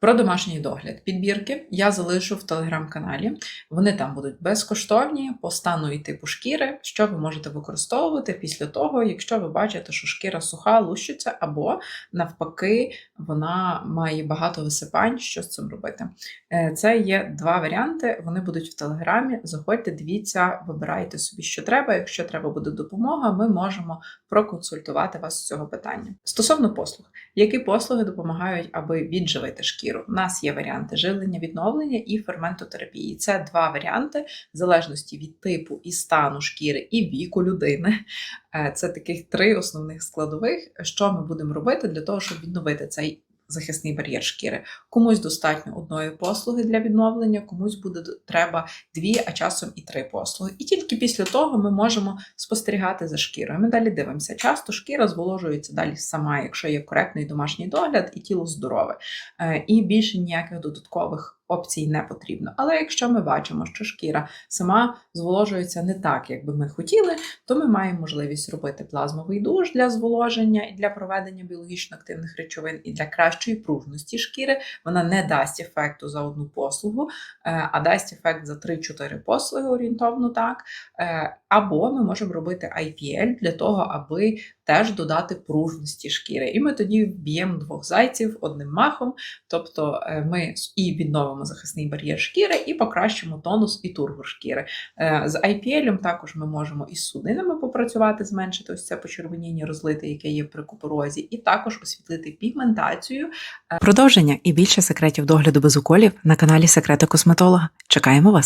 Про домашній догляд. Підбірки я залишу в телеграм-каналі. Вони там будуть безкоштовні по стану і типу шкіри, що ви можете використовувати після того, якщо ви бачите, що шкіра суха, лущиться, або навпаки, вона має багато висипань. Що з цим робити? Е, Це є два варіанти. Вони будуть в телеграмі. Заходьте, дивіться, вибирайте собі, що треба. Якщо треба буде допомога, ми можемо проконсультувати вас з цього питання. Стосовно послуг, які послуги допомагають, аби відживити шкіру? У нас є варіанти живлення, відновлення і ферментотерапії. Це два варіанти в залежності від типу і стану шкіри і віку людини. Е, Це таких три основних складових, що ми будемо робити для того, щоб відновити цей захисний бар'єр шкіри. Комусь достатньо одної послуги для відновлення, комусь буде треба дві, а часом і три послуги. І тільки після того ми можемо спостерігати за шкірою. Ми далі дивимося. Часто шкіра зволожується далі сама, якщо є коректний домашній догляд і тіло здорове. Е, І більше ніяких додаткових опцій не потрібно. Але якщо ми бачимо, що шкіра сама зволожується не так, як би ми хотіли, то ми маємо можливість робити плазмовий душ для зволоження і для проведення біологічно активних речовин і для кращої пружності шкіри. Вона не дасть ефекту за одну послугу, е, а дасть ефект за 3-4 послуги орієнтовно так. Е, Або ми можемо робити IPL для того, аби теж додати пружності шкіри. І ми тоді вб'ємо двох зайців одним махом, тобто е, ми і відновимо захисний бар'єр шкіри, і покращимо тонус і тургор шкіри. Е, З IPL також ми можемо із судинами попрацювати, зменшити ось це почервоніння розлите, яке є при купорозі, і також освітлити пігментацію. Продовження і більше секретів догляду без уколів на каналі Секрети косметолога. Чекаємо вас!